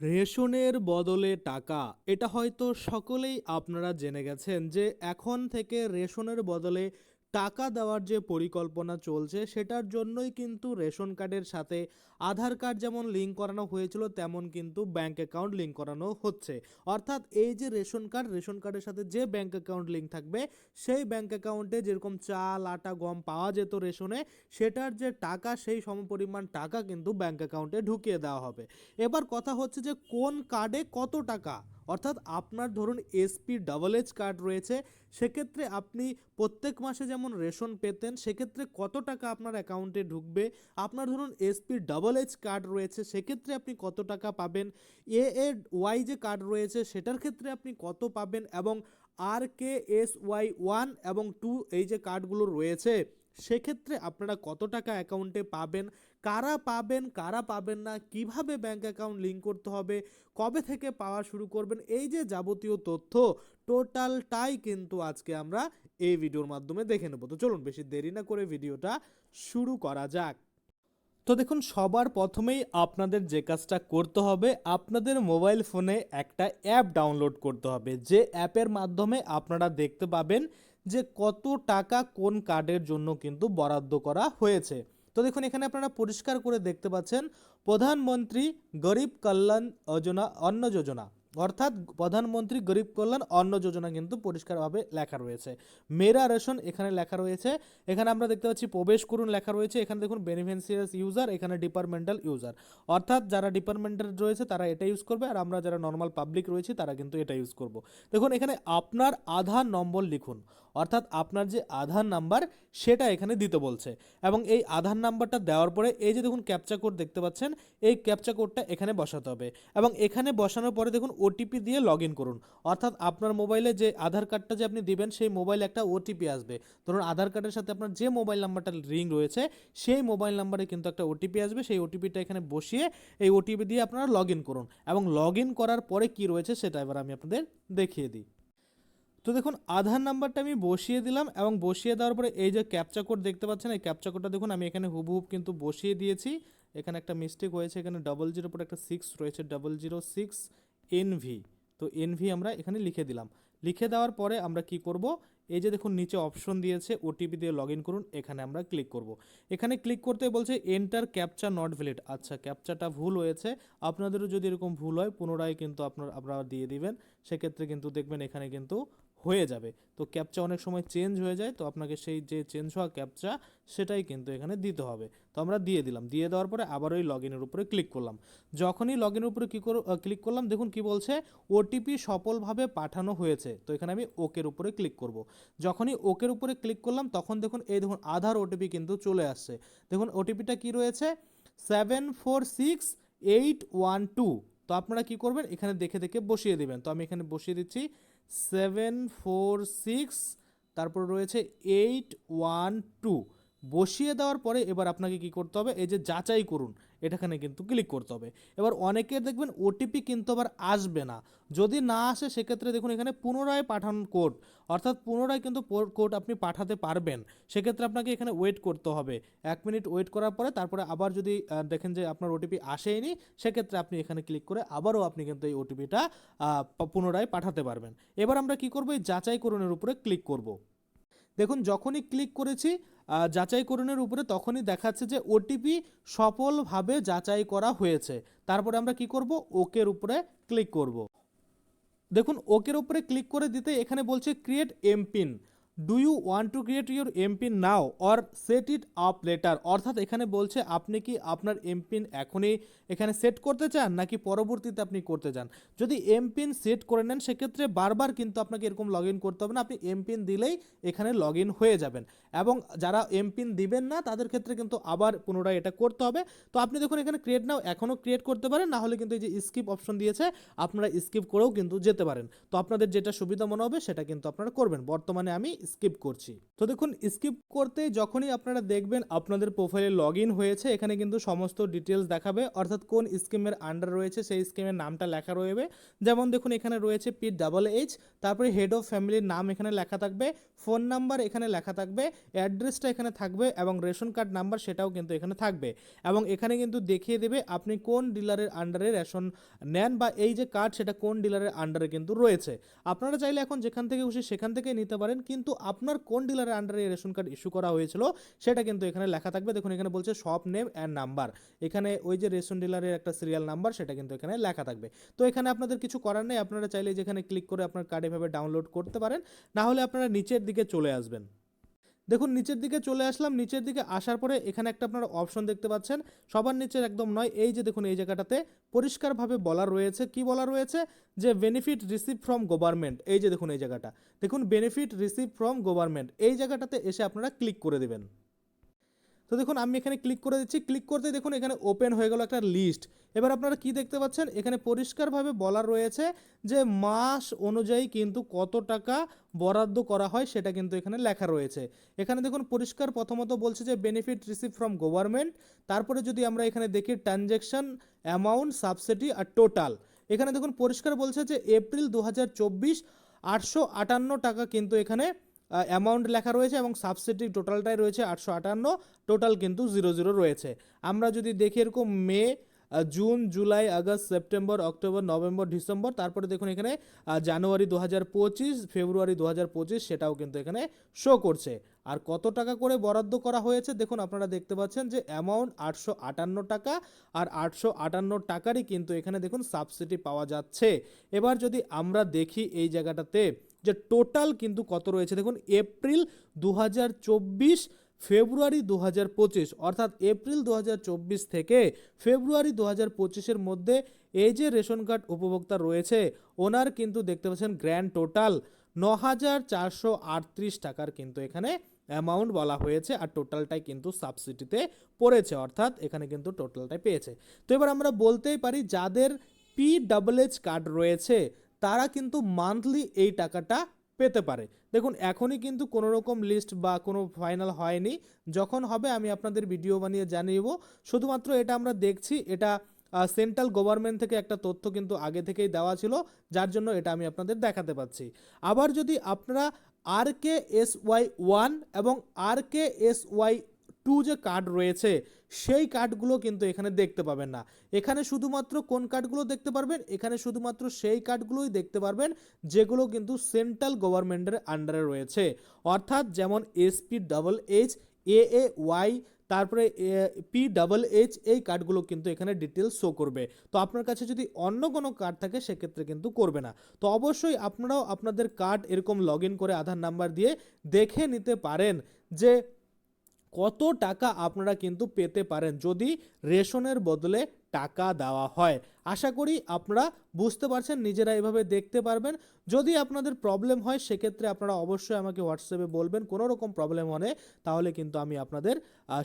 রেশনের বদলে টাকা এটা হয়তো সকলেই আপনারা জেনে গেছেন যে এখন থেকে রেশনের বদলে টাকা দেওয়ার যে পরিকল্পনা চলছে, সেটার জন্যই কিন্তু রেশন কার্ডের সাথে আধার কার্ড যেমন লিঙ্ক করানো হয়েছিল, তেমন কিন্তু ব্যাংক অ্যাকাউন্ট লিঙ্ক করানো হচ্ছে। অর্থাৎ এই যে রেশন কার্ড, রেশন কার্ডের সাথে যে ব্যাংক অ্যাকাউন্ট লিঙ্ক থাকবে, সেই ব্যাংক অ্যাকাউন্টে যেরকম চাল, আটা, গম পাওয়া যেত রেশনে, সেটার যে টাকা, সেই সমপরিমাণ টাকা কিন্তু ব্যাংক অ্যাকাউন্টে ঢুকিয়ে দেওয়া হবে। এবার কথা হচ্ছে যে কোন কার্ডে কত টাকা? অর্থাৎ আপনার ধরুন এসপি ডাবল এইচ কার্ড রয়েছে, সেক্ষেত্রে আপনি প্রত্যেক মাসে যেমন রেশন পেতেন, সেক্ষেত্রে কত টাকা আপনার অ্যাকাউন্টে ঢুকবে? আপনার ধরুন এসপি ডাবল এইচ কার্ড রয়েছে, সেক্ষেত্রে আপনি কত টাকা পাবেন? এ ওয়াই যে কার্ড রয়েছে, সেটার ক্ষেত্রে আপনি কত পাবেন? এবং R K S Y one এবং টু এই যে কার্ডগুলো রয়েছে, সেক্ষেত্রে আপনারা কত টাকা অ্যাকাউন্টে পাবেন? কারা পাবেন কারা পাবেন না, কীভাবে ব্যাংক অ্যাকাউন্ট লিঙ্ক করতে হবে, কবে থেকে পাওয়া শুরু করবেন, এই যে যাবতীয় তথ্য টোটালটাই কিন্তু আজকে আমরা এই ভিডিওর মাধ্যমে দেখে নেব। তো চলুন বেশি দেরি না করে ভিডিওটা শুরু করা যাক। তো দেখুন, সবার প্রথমেই আপনাদের যে কাজটা করতে হবে, আপনাদের মোবাইল ফোনে একটা অ্যাপ ডাউনলোড করতে হবে। যে অ্যাপের মাধ্যমে আপনারা দেখতে পাবেন যে কত টাকা কোন কার্ডের জন্য কিন্তু বরাদ্দ করা হয়েছে। তো দেখুন, এখানে আপনারা পরিষ্কার করে দেখতে পাচ্ছেন, প্রধানমন্ত্রী গরিব কল্যাণ যোজনা, অন্ন যোজনা। অর্থাৎ প্রধানমন্ত্রী গরিব কল্যাণ অন্ন যোজনা কিন্তু পরিষ্কারভাবে লেখা রয়েছে। মেরা রেশন এখানে লেখা রয়েছে। এখানে আমরা দেখতে পাচ্ছি প্রবেশ করুন লেখা রয়েছে। এখানে দেখুন বেনিফিশিয়ারিস ইউজার এখানে ডিপার্টমেন্টাল ইউজার অর্থাৎ যারা ডিপার্টমেন্টাল রয়েছে, তারা এটা ইউজ করবে। আর আমরা যারা নর্মাল পাবলিক রয়েছে, তারা কিন্তু এটা ইউজ করব। দেখুন, এখানে আপনার আধার নম্বর লিখুন। অর্থাৎ আপনার যে আধার নাম্বার সেটা এখানে দিতে বলছে। এবং এই আধার নাম্বারটা দেওয়ার পরে এই যে দেখুন ক্যাপচা কোড দেখতে পাচ্ছেন, এই ক্যাপচা কোডটা এখানে বসাতে হবে। এবং এখানে বসানোর পরে দেখুন ওটিপি দিয়ে লগ ইন করুন। অর্থাৎ আপনার মোবাইলে যে আধার কার্ডটা যে আপনি দিবেন, সেই মোবাইলে একটা ওটিপি আসবে। ধরুন আধার কার্ডের সাথে আপনার যে মোবাইল নাম্বারটা রিং রয়েছে, সেই মোবাইল নাম্বারে কিন্তু একটা ওটিপি আসবে। সেই ওটিপিটা এখানে বসিয়ে এই ওটিপি দিয়ে আপনারা লগ ইন করুন। এবং লগ ইন করার পরে কি রয়েছে সেটা এবার আমি আপনাদের দেখিয়ে দিই। তো দেখুন, আধার নাম্বারটা আমি বসিয়ে দিলাম এবং বসিয়ে দেওয়ার পরে এই যে ক্যাপচা কোড দেখতে পাচ্ছেন, এই ক্যাপচা কোডটা দেখুন, আমি এখানে হুবহুব কিন্তু বসিয়ে দিয়েছি। এখানে একটা মিস্টেক হয়েছে, এখানে ডবল জিরোর পরে একটা সিক্স রয়েছে ডবল জিরো সিক্স এনভি তো এনভি আমরা এখানে লিখে দিলাম। লিখে দেওয়ার পরে আমরা কি করব? এই যে দেখুন, নিচে অপশন দিয়েছে ওটিপি দিয়ে লগ করুন, এখানে আমরা ক্লিক করব। এখানে ক্লিক করতে বলছে এন্টার ক্যাপচা নট ভ্যালিড আচ্ছা ক্যাপচাটা ভুল হয়েছে। আপনাদেরও যদি এরকম ভুল হয়, পুনরায় কিন্তু আপনার, আপনারা দিয়ে দিবেন। সেক্ষেত্রে কিন্তু দেখবেন এখানে কিন্তু হয়ে যাবে। তো ক্যাপচা অনেক সময় চেঞ্জ হয়ে যায়, তো আপনাকে সেই যে চেঞ্জ হওয়া ক্যাপচা সেটাই কিন্তু এখানে দিতে হবে। তো আমরা দিয়ে দিলাম। দিয়ে দেওয়ার পরে আবার ওই লগ ইনের উপরে ক্লিক করলাম। যখনই লগ ইনের উপরে কী ক্লিক করলাম, দেখুন কি বলছে ওটিপি সফলভাবে পাঠানো হয়েছে। তো এখানে আমি ওকের উপরে ক্লিক করব। যখনই ওকের উপরে ক্লিক করলাম, তখন দেখুন, এই দেখুন, আধার ওটিপি কিন্তু চলে আসছে। দেখুন ওটিপিটা কি রয়েছে? Seven four six eight one two তো আপনারা কি করবেন? এখানে দেখে দেখে বসিয়ে দিবেন। তো আমি এখানে বসিয়ে দিচ্ছি সেভেন ফোর সিক্স তারপর রয়েছে এইট ওয়ান টু বসিয়ে দেওয়ার পরে এবার আপনাকে কি করতে হবে? এই যে যাচাই করুন। এটাখানে কিন্তু ক্লিক করতে হবে। এবার অনেকের দেখবেন ওটিপি কিন্তু আবার আসবে না। যদি না আসে, সেক্ষেত্রে দেখুন এখানে পুনরায় পাঠান কোড। অর্থাৎ পুনরায় কিন্তু কোড আপনি পাঠাতে পারবেন। সেক্ষেত্রে আপনাকে এখানে ওয়েট করতে হবে। এক মিনিট ওয়েট করার পরে তারপরে আবার যদি দেখেন যে আপনার ওটিপি আসেইনি সেক্ষেত্রে আপনি এখানে ক্লিক করে আবারও আপনি কিন্তু এই ওটিপিটা পুনরায় পাঠাতে পারবেন। এবার আমরা কি করব? এই যাচাইকরণের উপরে ক্লিক করব। দেখুন, যখনই ক্লিক করেছি যাচাইকরণের উপরে তখনই দেখাচ্ছে যে ওটিপি সফলভাবে যাচাই করা হয়েছে। তারপরে আমরা কি করব? ওকের উপরে ক্লিক করব। দেখুন ওকের উপরে ক্লিক করে দিতে এখানে বলছে create MPIN do you want to create your MPIN now or set it up later অর্থাৎ এখানে বলছে, আপনি কি আপনার এমপিন এখনই এখানে সেট করতে চান নাকি পরবর্তীতে আপনি করতে চান? যদি এমপিন সেট করে নেন, সেক্ষেত্রে বারবার কিন্তু আপনাকে এরকম লগ করতে হবে না। আপনি এমপিন দিলেই এখানে লগ হয়ে যাবেন। এবং যারা এমপিন দিবেন না, তাদের ক্ষেত্রে কিন্তু আবার পুনরায় এটা করতে হবে। তো আপনি দেখুন, এখানে ক্রিয়েট নাও এখনও ক্রিয়েট করতে পারেন না হলে কিন্তু এই যে স্কিপ অপশন দিয়েছে, আপনারা স্কিপ করেও কিন্তু যেতে পারেন। তো আপনাদের যেটা সুবিধা মনে হবে, সেটা কিন্তু আপনারা করবেন। বর্তমানে আমি স্কিপ করছি। তো দেখুন স্কিপ করতে যখনই আপনারা দেখবেন আপনাদের প্রোফাইলে লগ হয়েছে, এখানে কিন্তু সমস্ত ডিটেলস দেখাবে। অর্থাৎ কোন স্কিমের আন্ডার রয়েছে, সেই স্কিমের নামটা লেখা রয়েবে। যেমন দেখুন, এখানে রয়েছে পি ডাবল এইচ তারপরে হেড অফ ফ্যামিলির নাম এখানে লেখা থাকবে ফোন নাম্বার এখানে লেখা থাকবে অ্যাড্রেসটা এখানে থাকবে এবং রেশন কার্ড নাম্বার সেটাও কিন্তু এখানে থাকবে। এবং এখানে কিন্তু দেখিয়ে দেবে আপনি কোন ডিলারের আন্ডারে রেশন নেন বা এই যে কার্ড সেটা কোন ডিলারের আন্ডারে কিন্তু রয়েছে। আপনারা চাইলে এখন যেখান থেকে খুশি সেখান থেকেই নিতে পারেন, কিন্তু আপনার কোন ডিলারের আন্ডারে রেশন কার্ড ইস্যু করা হয়েছিল সেটা কিন্তু এখানে লেখা থাকবে। দেখুন, এখানে বলছে শপ নেম অ্যান্ড নাম্বার এখানে ওই যে রেশন ডিলারের একটা সিরিয়াল নাম্বার সেটা কিন্তু এখানে লেখা থাকবে। তো এখানে আপনাদের কিছু করার নেই, আপনারা চাইলে যেখানে ক্লিক করে আপনার কার্ড এভাবে ডাউনলোড করতে পারেন। না হলে আপনারা নিচের দিকে চলে আসবেন। দেখুন, নিচের দিকে চলে আসলাম। নিচের দিকে আসার পরে এখানে একটা আপনারা অপশন দেখতে পাচ্ছেন। সবার নিচের একদম নয়। এই যে দেখুন, এই জায়গাটাতে পরিষ্কারভাবে বলা রয়েছে। কি বলা রয়েছে? যে বেনিফিট রিসিভ ফ্রম গভর্নমেন্ট এই যে দেখুন, এই জায়গাটা। দেখুন বেনিফিট রিসিভ ফ্রম গভর্নমেন্ট এই জায়গাটাতে এসে আপনারা ক্লিক করে দেবেন। তো দেখুন, আমি এখানে ক্লিক করে দিচ্ছি। ক্লিক করতে দেখুন, এখানে ওপেন হয়ে গেল একটা লিস্ট এবার আপনারা কি দেখতে পাচ্ছেন? এখানে পরিষ্কারভাবে বলা রয়েছে যে, মাস অনুযায়ী কিন্তু কত টাকা বরাদ্দ করা হয় সেটা কিন্তু এখানে লেখা রয়েছে। এখানে দেখুন, পরিষ্কার প্রথমত বলছে যে বেনিফিট রিসিভ ফ্রম গভর্নমেন্ট তারপরে যদি আমরা এখানে দেখি ট্রানজ্যাকশন অ্যামাউন্ট সাবসিডি আর টোটাল এখানে দেখুন, পরিষ্কার বলছে যে এপ্রিল দু হাজার চব্বিশ আটশো আটান্ন টাকা কিন্তু এখানে অ্যামাউন্ট লেখা রয়েছে এবং সাবসিডি টোটালটাই রয়েছে আটশো আটান্ন টোটাল কিন্তু জিরো জিরো রয়েছে। আমরা যদি দেখি এরকম May June, July, August, September, October, November, December, তারপরে দেখুন এখানে জানুয়ারি দু হাজার পঁচিশ, ফেব্রুয়ারি দু হাজার পঁচিশ, সেটাও কিন্তু এখানে শো করছে। আর কত টাকা করে বরাদ্দ করা হয়েছে? দেখুন আপনারা দেখতে পাচ্ছেন যে অ্যামাউন্ট আটশো আটান্ন টাকা আর আটশো আটান্ন টাকারই কিন্তু এখানে দেখুন সাবসিডি পাওয়া যাচ্ছে। এবার যদি আমরা দেখি এই জায়গাটাতে যে টোটাল কিন্তু কত রয়েছে? দেখুন এপ্রিল দু হাজার চব্বিশ ফেব্রুয়ারি দু হাজার পঁচিশ। অর্থাৎ এপ্রিল দু হাজার চব্বিশ থেকে ফেব্রুয়ারি দু হাজার মধ্যে এই যে রেশন কার্ড উপভোক্তা রয়েছে, ওনার কিন্তু দেখতে পাচ্ছেন গ্র্যান্ড টোটাল ন হাজার চারশো আটত্রিশ টাকার কিন্তু এখানে অ্যামাউন্ট বলা হয়েছে আর টোটালটাই কিন্তু সাবসিডিতে পড়েছে, অর্থাৎ এখানে কিন্তু টোটালটাই পেয়েছে। তো এবার আমরা বলতেই পারি, যাদের পি ডাবল এইচ কার্ড রয়েছে তারা কিন্তু মান্থলি এই টাকাটা পেতে পারে। দেখুন, এখনই কিন্তু কোনো রকম লিস্ট বা কোনো ফাইনাল হয়নি। যখন হবে, আমি আপনাদের ভিডিও বানিয়ে জানিয়ে দেবো। শুধুমাত্র এটা আমরা দেখছি, এটা সেন্ট্রাল গভর্নমেন্ট থেকে একটা তথ্য কিন্তু আগে থেকেই দেওয়া ছিল, যার জন্য এটা আমি আপনাদের দেখাতে পাচ্ছি। আবার যদি আপনারা R K S Y one এবং R K S Y two যে কার্ড রয়েছে, সেই কার্ডগুলো কিন্তু এখানে দেখতে পাবেন না। এখানে শুধুমাত্র কোন কার্ডগুলো দেখতে পারবেন? এখানে শুধুমাত্র সেই কার্ডগুলোই দেখতে পারবেন, যেগুলো কিন্তু সেন্ট্রাল গভর্নমেন্টের আন্ডারে রয়েছে। অর্থাৎ যেমন SP double H A A Y তারপরে পি ডাবল এইচ এই কার্ডগুলো কিন্তু এখানে ডিটেলস শো করবে। তো আপনার কাছে যদি অন্য কোনো কার্ড থাকে, সেক্ষেত্রে কিন্তু করবে না। তো অবশ্যই আপনারাও আপনাদের কার্ড এরকম লগ করে আধার নাম্বার দিয়ে দেখে নিতে পারেন যে কত টাকা আপনারা কিন্তু পেতে পারেন যদি রেশনের বদলে টাকা দেওয়া হয়। আশা করি আপনারা বুঝতে পারছেন, নিজেরা এভাবে দেখতে পারবেন। যদি আপনাদের প্রবলেম হয়, সেক্ষেত্রে আপনারা অবশ্যই আমাকে হোয়াটসঅ্যাপে বলবেন, কোনো রকম প্রবলেম হলে, তাহলে কিন্তু আমি আপনাদের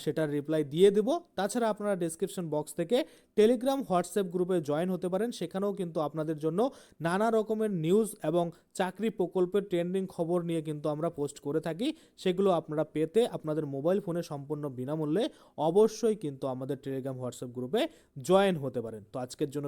সেটার রিপ্লাই দিয়ে দেব। তাছাড়া আপনারা ডেসক্রিপশন বক্স থেকে টেলিগ্রাম হোয়াটসঅ্যাপ গ্রুপে জয়েন হতে পারেন। সেখানেও কিন্তু আপনাদের জন্য নানা রকমের নিউজ এবং চাকরি প্রকল্পের ট্রেন্ডিং খবর নিয়ে কিন্তু আমরা পোস্ট করে থাকি। সেগুলো আপনারা পেতে আপনাদের মোবাইল ফোনে সম্পূর্ণ বিনামূল্যে অবশ্যই কিন্তু আমাদের টেলিগ্রাম হোয়াটসঅ্যাপ গ্রুপে জয়েন হতে পারেন। তো আজকের জন্য